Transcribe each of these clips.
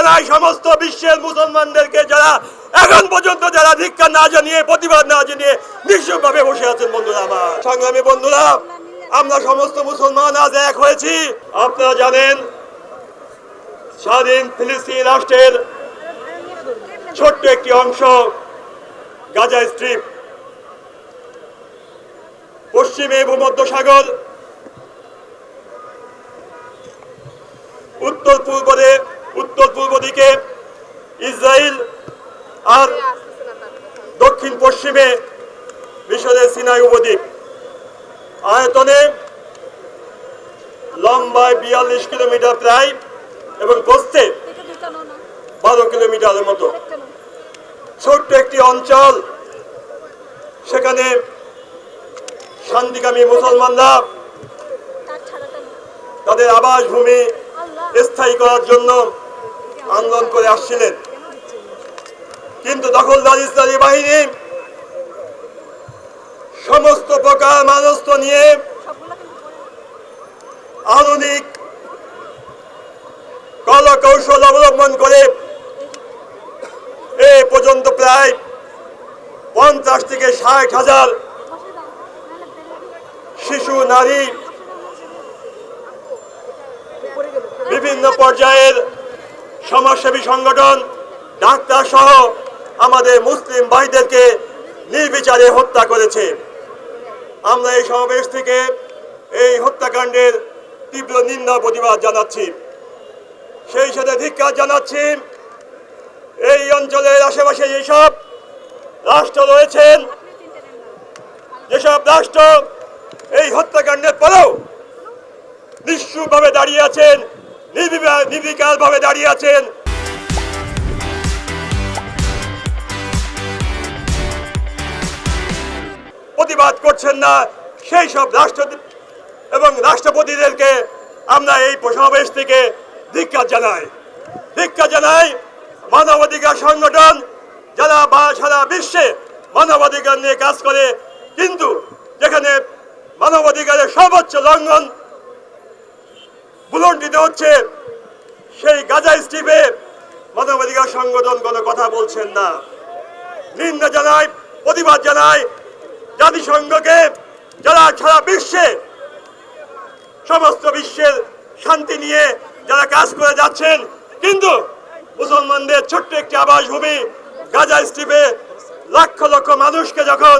জানাই সমস্ত বিশ্বের মুসলমানদেরকে যারা এখন পর্যন্ত যারা ধিক্ষা না জানিয়ে, প্রতিবাদ না জানিয়ে নিঃস্বভাবে বসে আছেন বন্ধুরা আমার। সংগ্রামী বন্ধুরা, আমরা সমস্ত মুসলমান আজ এক হয়েছি। আপনারা জানেন, স্বাধীন ফিলিস্তিন রাষ্ট্রের ছোট্ট একটি অংশ, গাজা স্ট্রিপ। পশ্চিমে ভূমধ্যসাগর উত্তর পূর্বে উত্তর পূর্ব দিকে ইসরায়েল আর দক্ষিণ পশ্চিমে মিশরের সিনাই উপদ্বীপ। আয়তনে লম্বায় বিয়াল্লিশ কিলোমিটার প্রায় এবং প্রস্থে বারো কিলোমিটারের মতো। ছোট্ট একটি অঞ্চল। সেখানে শান্তিকামী মুসলমানরা তাদের আবাসভূমি স্থায়ী করার জন্য আন্দোলন করে আসছিলেন। কিন্তু দখলদার ইসলামী বাহিনী সমস্ত প্রকার মানুষ নিয়ে আধুনিক কল কৌশল অবলম্বন করে এ পর্যন্ত প্রায় পঞ্চাশ থেকে ষাট হাজার শিশু, নারী বিভিন্ন পর্যায়ের সমাজসেবী সংগঠন, ডাক্তার সহ আমাদের মুসলিম ভাইদেরকে নির্বিচারে হত্যা করেছে। আমরা এই সমাবেশ থেকে এই হত্যাকাণ্ডের তীব্র নিন্দা প্রতিবাদ জানাচ্ছি। সেই সাথে ধিক্কার জানাচ্ছি, এই অঞ্চলের আশেপাশে যেসব রাষ্ট্র রয়েছেন, যেসব রাষ্ট্র এই হত্যাকাণ্ডের পরেও নিঃস্বভাবে দাঁড়িয়ে আছেন নির্বিকার ভাবে দাঁড়িয়ে আছেন। প্রতিবাদ করছেন না সেই সব রাষ্ট্র এবং রাষ্ট্রপতিদেরকে আমরা এই সমাবেশ থেকে ধিক্ষা জানাই। ধিক্ষা জানাই মানবাধিকার সংগঠন যারা বা সারা বিশ্বে মানবাধিকার নিয়ে কাজ করে, কিন্তু যেখানে মানবাধিকারের সর্বোচ্চ লঙ্ঘন বুলন্ডিত হচ্ছে। সেই গাজা স্ট্রিপে মানবাধিকার সংগঠন কোনো কথা বলছেন না। নিন্দা জানায়, প্রতিবাদ জানায় জাতিসংঘকে, যারা সারা বিশ্বে, সমস্ত বিশ্বের শান্তি নিয়ে যারা কাজ করে যাচ্ছেন। কিন্তু মুসলমানদের ছোট্ট একটি আবাসভূমি গাজা স্ট্রিপে লক্ষ লক্ষ মানুষকে যখন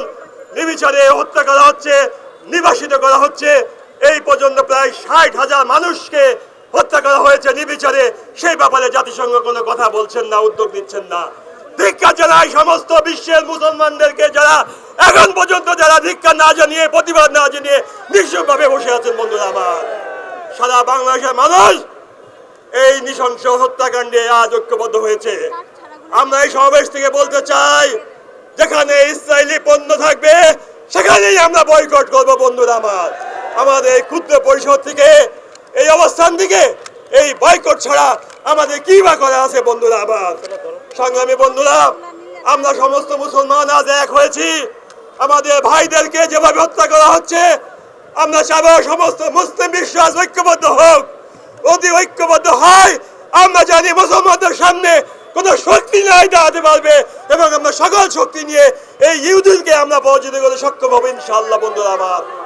নির্বিচারে হত্যা করা হচ্ছে, নির্বাসিত করা হচ্ছে প্রায় ষাট হাজার মানুষকে হত্যা করা হয়েছে নির্বিচারে, সেই ব্যাপারে জাতিসংঘ কোনো কথা বলছেন না, উদ্যোগ নিচ্ছেন না। ধিক্ষা জানাই সমস্ত বিশ্বের মুসলমানদেরকে যারা এখন পর্যন্ত যারা ধিক্ষা না জানিয়ে, প্রতিবাদ না জানিয়ে নিঃস্বভাবে বসে আছেন বন্ধুরা আমার। সারা বাংলাদেশের মানুষ এই নৃশংস হত্যাকাণ্ডে আজ ঐক্যবদ্ধ হয়েছে। আমরা এই সমাবেশ থেকে বলতে চাই, যেখানে ইসরায়েলি পণ্য থাকবে, সেখানেই আমরা বয়কট করব বন্ধুরা আমার। আমাদের এই ক্ষুদ্র পরিষদ থেকে এই অবস্থান থেকে এই বয়কট ছাড়া আমাদের কি বা করা আছে বন্ধুরা আমার সংগ্রামী বন্ধুরা, আমরা সমস্ত মুসলমান আজ এক হয়েছি। আমাদের ভাইদেরকে যেভাবে হত্যা করা হচ্ছে, আমরা চাবো সমস্ত মুসলিম বিশ্ব আজ ঐক্যবদ্ধ হোক। অতি ঐক্যবদ্ধ হয়, আমরা জানি মুসলমানদের সামনে কোনো শক্তি নাই দাঁড়াতে পারবে এবং আমরা সকল শক্তি নিয়ে এই ইহুদিনকে আমরা পরাজিত করে সক্ষম হব ইনশাআল্লাহ বন্ধুরা আমার